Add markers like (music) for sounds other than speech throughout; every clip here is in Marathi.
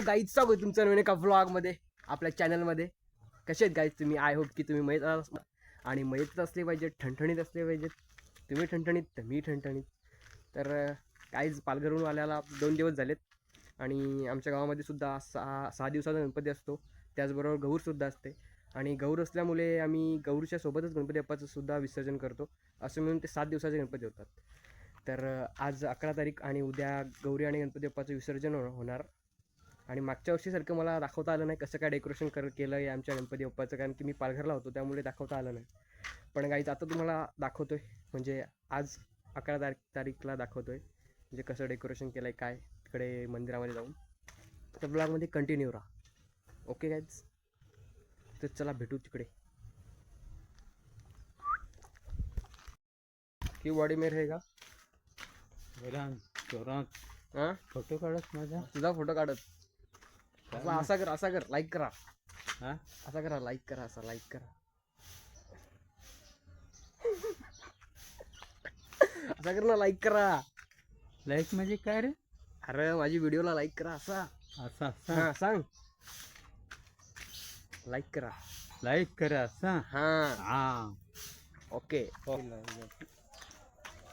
हॅलो गाईज स्वागत तुमचं नवीन एका व्लॉगमध्ये आपल्या चॅनलमध्ये कसे आहेत गाईज तुम्ही? आय होप की तुम्ही मयत असणार आणि मयतच असले पाहिजेत ठणठणीत असले पाहिजेत तुम्ही ठणठणीत तर मी ठणठणीत. तर काहीच पालघरहून आल्याला दोन दिवस झालेत. आणि आमच्या गावामध्ये सुद्धा सहा सहा दिवसाचा गणपती असतो. त्याचबरोबर गौरसुद्धा असते. आणि गौर असल्यामुळे आम्ही गौरच्या सोबतच गणपती बाप्पाचं सुद्धा विसर्जन करतो. असं मिळून ते सात दिवसाचे गणपती होतात. तर आज अकरा तारीख आणि उद्या गौरी आणि गणपती बाप्पाचं विसर्जन होणार. आणि मागच्या वर्षीसारखं मला दाखवता आलं नाही कसं काय डेकोरेशन कर केलं आहे आमच्या गणपती बाप्पाचं कारण की मी पालघरला होतो त्यामुळे दाखवता आलं नाही. पण गाईच आता तुम्हाला दाखवतो आहे म्हणजे आज अकरा तारीख तारीखला दाखवतो आहे म्हणजे कसं डेकोरेशन केलं आहे काय तिकडे मंदिरामध्ये जाऊन. तर ब्लॉगमध्ये कंटिन्यू राहा. ओके गाईज तर चला भेटू तिकडे. की बॉडी में रहेगा जोरात हां? फोटो काढत माझा. तुझा फोटो काढत. असा असा कर असा कर लाईक करा. हा? असा करा लाईक करा असा लाईक करा. असा कर ना लाईक करा. लाईक म्हणजे काय रे? अरे माझी व्हिडिओला लाईक करा असा. असा असा. हा सांग. लाईक करा. लाईक करा असा. हा. हा. ओके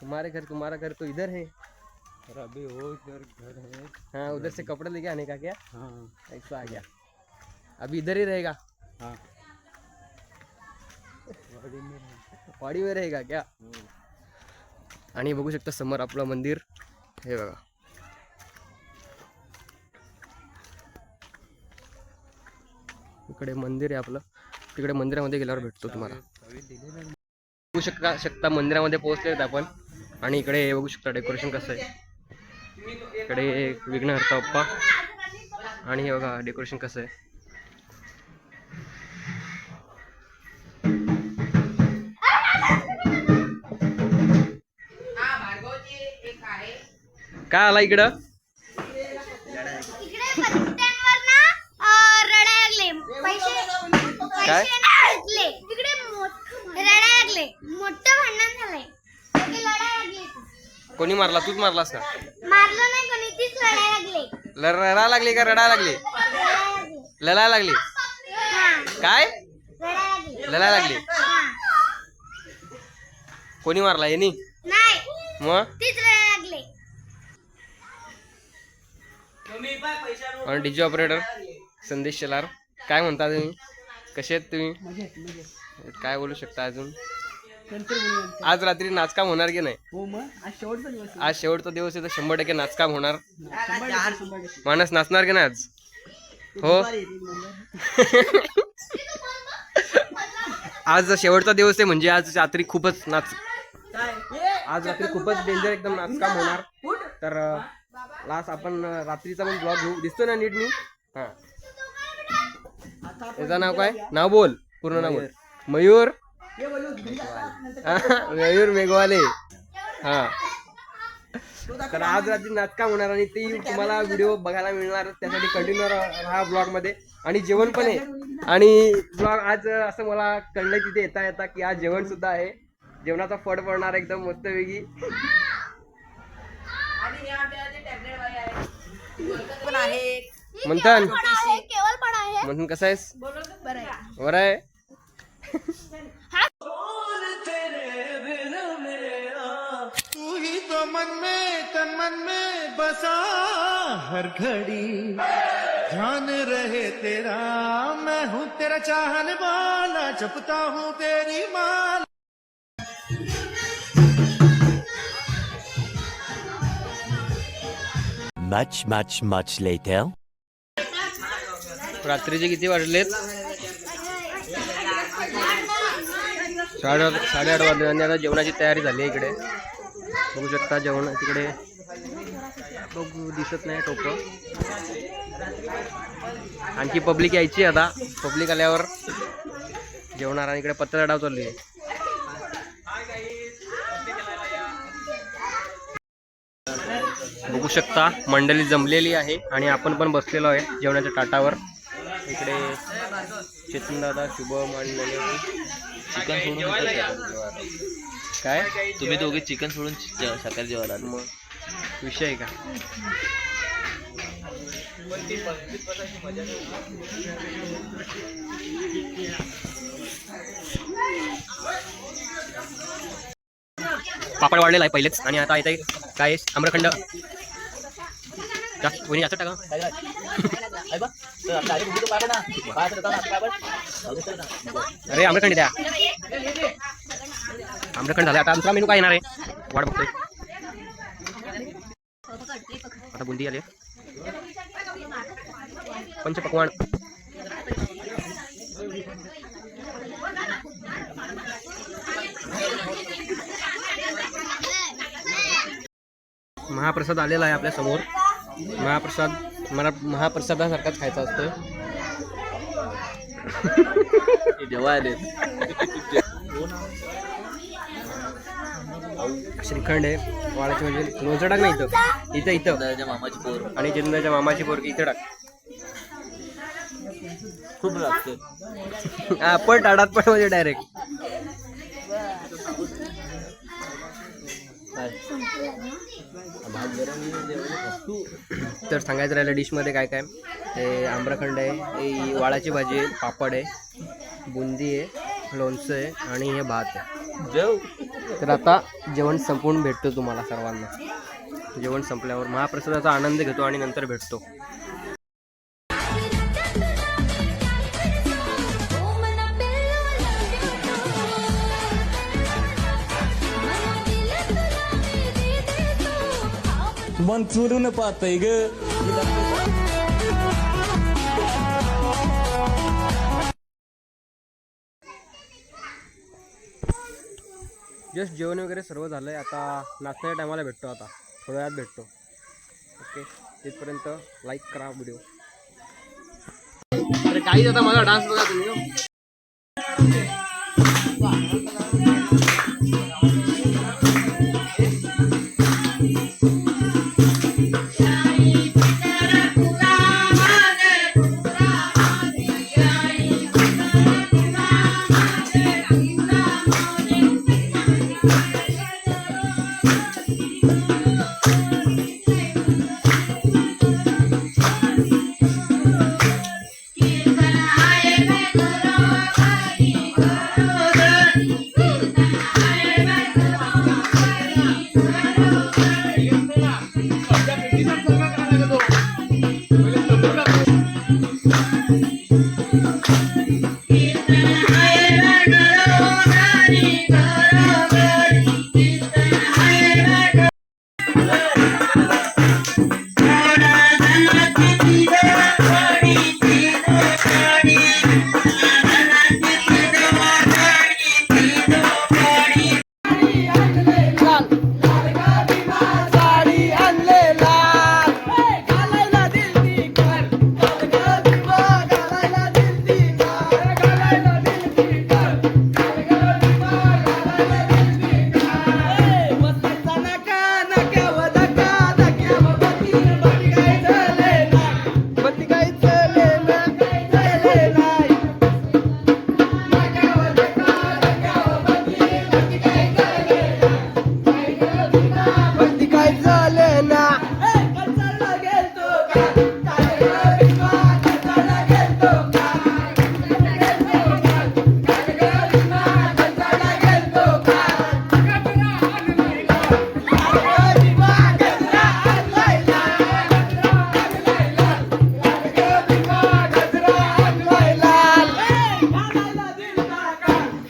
तुम्हारे घर तुम्हारा घर तो इधर है. और अभी वो इधर घर है। हाँ उधर से कपड़े लेके आने का क्या? हाँ। ऐसा आ गया। अभी इधर ही रहेगा। हाँ। में है. वाडी में रहेगा क्या? आणि बघू शकता समोर आपलं मंदिर. हे बघा. इकडे मंदिर आहे आपलं. तिकडे मंदिरामध्ये गेल्यावर भेटतो तुम्हाला. बघू शकता शकता मंदिरामध्ये पोहोचले आहेत आपण. आणि इकडे बघू शकता डेकोरेशन कसं आहे. इकडे एक विघ्नहर्ता बाप्पा आणि हे बघा डेकोरेशन कसं आहे. काय आला इकडं? काय? कोणी मारला? तूच मारलास का? मारलं नाही कोणी तीच लढायला लागले. ल- रडायला लागली का? रडायला लागली? लढायला लागले? लढायला लागली हा काय लढायला लागले? हा. कोणी मारला? यांनी? नाही. मग? तीच लढायला लागले. आणि डीजे ऑपरेटर संदेश शेलार काय म्हणता तुम्ही? कसे आहेत तुम्ही? काय बोलू शकता अजून? आज रात्री नाचकाम होणार की नाही? हो मग. आज शेवटचा दिवस आहे. आज शेवटचा दिवस आहे तर शंभर टक्के नाचकाम होणार. माणस नाचणार की नाही आज? हो. (laughs) आज शेवटचा दिवस आहे म्हणजे आज रात्री खूपच नाच आज रात्री खूपच डेंजर एकदम नाचकाम होणार. तर लास्ट आपण रात्रीचा पण ब्लॉग घेऊ. दिसतो ना नीट मी? हा. आता आपण याचं नाव काय? नाव बोल. पूर्ण नाव बोल. मयूर? हा, (laughs) मयूर मेघवाले. हा. तर आज रात्री नाचकाम होणार आणि ती तुम्हाला व्हिडिओ बघायला मिळणार त्यासाठी कंटिन्यू राहा ब्लॉगमध्ये. आणि जेवण पण आहे. आणि ब्लॉग आज असं मला कळलंय तिथे येता येता की आज जेवण सुद्धा आहे. जेवणाचा फड पडणार एकदम मस्त वेगळी मंथन. पण आहे? केवळ पण आहे. मंथन कसं आहेस? बरं आहे. (laughs) तू ही तो मन में तन मन में बसा हर घड़ी ध्यान रहे तेरा मैं हूँ तेरा चाहने वाला जपता हूँ तेरी माला Much, much, much later. रात्रीचे किती वाजलेत साडे साडेआठ वाजले आणि आता जेवणाची तयारी झाली आहे इकडे. बघू शकता जेवण तिकडे. बघू दिसत नाही टोप आणखी पब्लिक यायची आता. पब्लिक आल्यावर जेवणार आणि इकडे पत्ता डाव चालली आहे. बघू शकता मंडळी जमलेली आहे आणि आपण पण बसलेलो आहे जेवणाच्या ताटावर. इकडे चेतन दादा शुभम आणि चिकन सोडून. काय? तुम्ही दोघे चिकन सोडून शाकाहारी जेवायला आले. मग. विषय आहे का? पापड वाढलेला आहे पहिलेच. आणि आता इथे काय आहे? आम्रखंड. कोणी असं जास्त टाका. अरे आम्रखंड द्या आम्रखंड झाला आता दुसरा मेनू काय येणार आहे? वाट बघतोय. आता बुंदी आले. पंच पकवान. महाप्रसाद आलेला आहे आपल्यासमोर. महाप्रसाद मला महाप्रसादासारखाच खायचा असतोय. जेव्हा आले श्रीखंड आहे. वाळाची म्हणजे लोणचं टाक ना इथं. इथं इथं. मामाची पोर. आणि जिंदाच्या मामाची पोरगी इथं टाक खूप लागते आपण टाटात पण म्हणजे डायरेक्ट तर सांगायचं राहिलं डिशमध्ये काय काय? हे आम्रखंड आहे वाळाची भाजी आहे पापड आहे बुंदी आहे लोणचं आहे आणि हे भात आहे. जेव. तर आता जेवण संपवून भेटतो तुम्हाला सर्वांना. जेवण संपल्यावर महाप्रसादाचा आनंद घेतो आणि नंतर भेटतो. मन चोरून पाहतय ग जस्ट जेवण वगैरे सर्व झालं आहे आता नाश्त्याच्या टायमाला भेटतो आता. थोड्या वेळात भेटतो. ओके तिथपर्यंत लाईक करा व्हिडिओ अरे काही आता माझा डान्स बघा तुम्ही हो.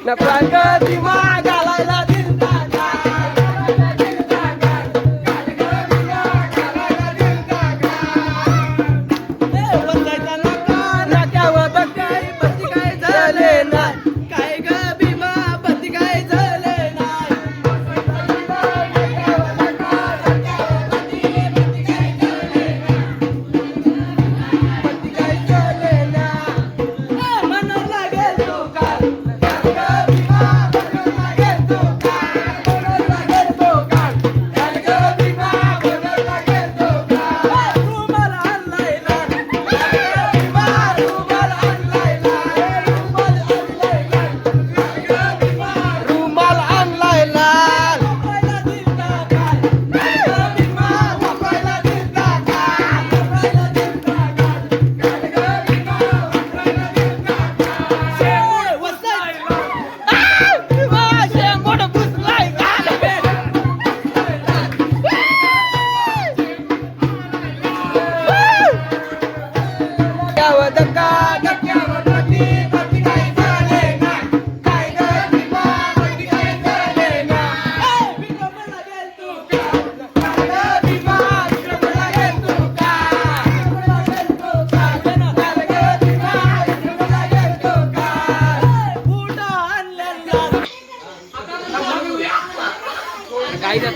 नको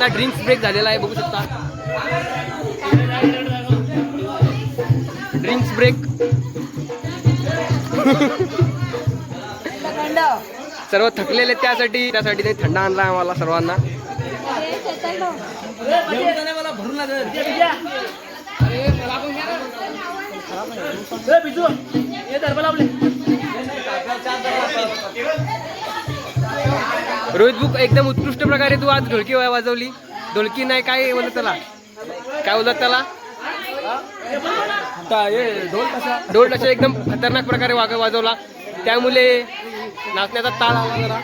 आता ड्रिंक्स ब्रेक झालेला आहे बघू शकता. ड्रिंक्स ब्रेक सर्व थकलेले त्यासाठी त्यासाठी ते थंड आणला आम्हाला सर्वांना. रोहित बुक एकदम उत्कृष्ट प्रकारे तू आज ढोलकी वा- वाजवली. ढोलकी नाही काय बोलत त्याला? काय बोलत त्याला? ढोल तसा एकदम खतरनाक प्रकारे वाग वाजवला. त्यामुळे नाचण्याचा ताळ आला जरा.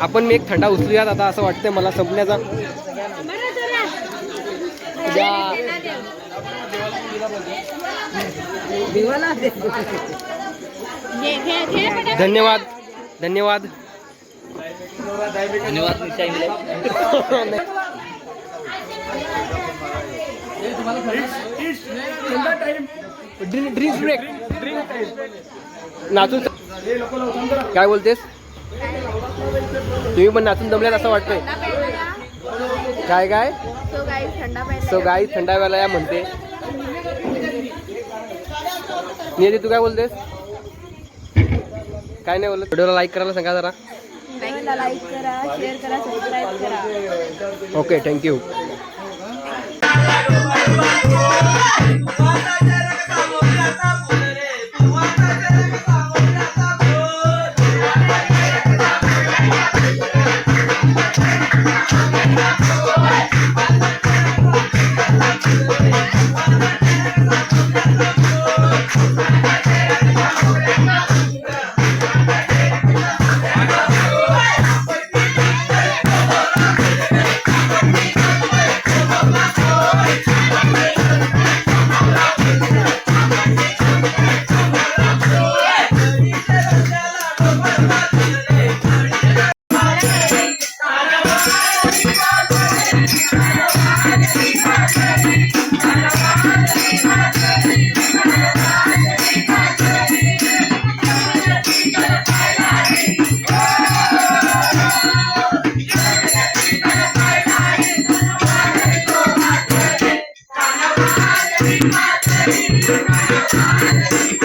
आपण मी एक थंडा उचलूयात आता असं वाटतंय मला संपण्याचा. धन्यवाद. धन्यवाद. Drinks break. नाचून काय बोलतेस? तुम्ही पण नाचून दमल्यात असं वाटतंय. काय काय? सो गाई थंडा या म्हणते. नियती तू काय बोलतेस? काय नाही बोलत. व्हिडिओला लाईक करायला सांगा जरा. लाईक करा शेअर करा सबस्क्राईब करा. Okay thank you. Thank you.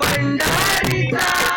पंढरीचा.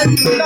తండ్రి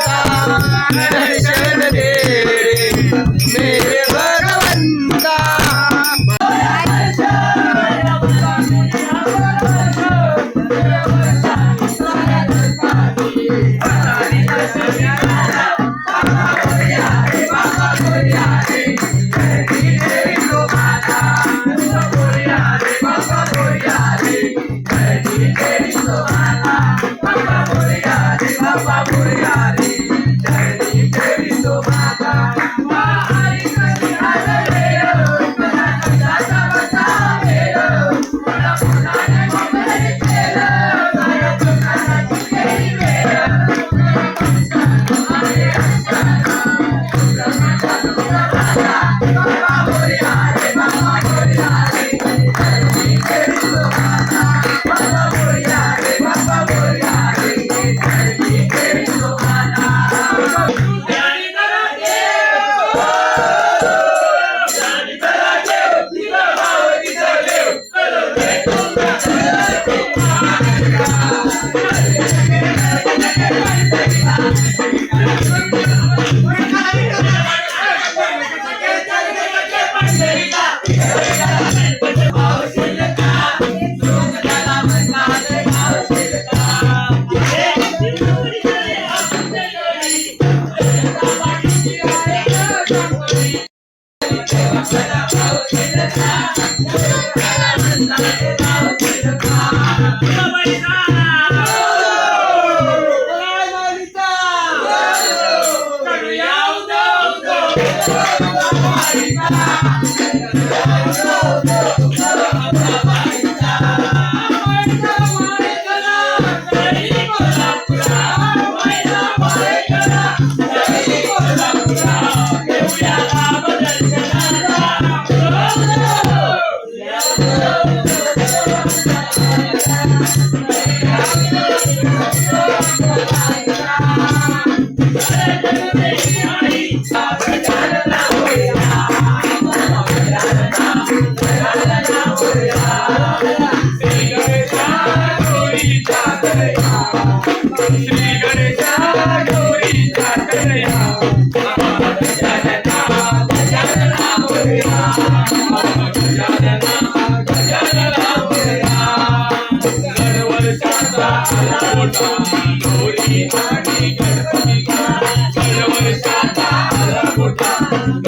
Thank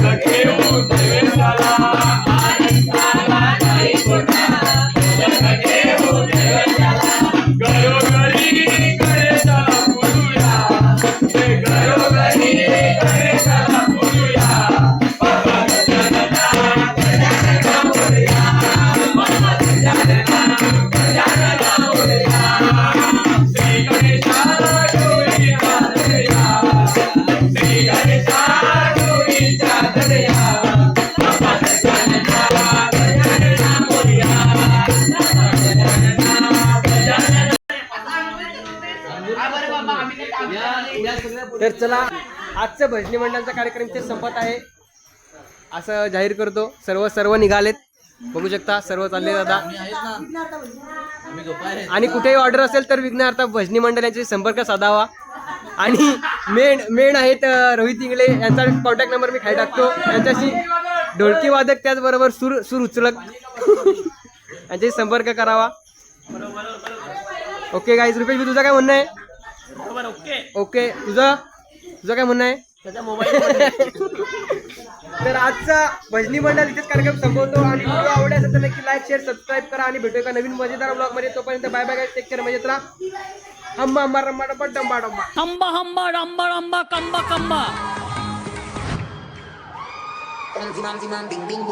you. तर चला आजचं भजनी मंडळाचा कार्यक्रम इथे संपत आहे. असं जाहीर करतो सर्व सर्व निघालेत. बघू शकता सर्व चालले दादा. आणि कुठेही ऑर्डर असेल तर विघ्नार्थ भजनी मंडळ यांच्याशी संपर्क साधावा. आणि मेन मेन आहेत रोहित इंगळे. यांचा कॉन्टॅक्ट नंबर मी खाली टाकतो. यांच्याशी ढोलकी वादक त्याचबरोबर सूर सूर उचलक. यांच्याशी संपर्क करावा. ओके गाईज रुपेश भाई, तुझं काय म्हणणं आहे? ओके तुझं? तुझं काय म्हणणं आहे त्याचा मोबाईल तर आजचा भजनी मंडळ इथेच कार्यक्रम संपवतो आणि व्हिडिओ आवडला असेल तर नक्की लाईक शेअर सबस्क्राईब करा आणि भेटू एका नवीन मजेदार ब्लॉगमध्ये तोपर्यंत बाय बाय टेक केअर मजेत राहा हम्मा हम्मा रम्मा डब्बा डम्बा डम्बा हंबा हंबा रंबा रंबा कंबा कंबा बिंग बिंग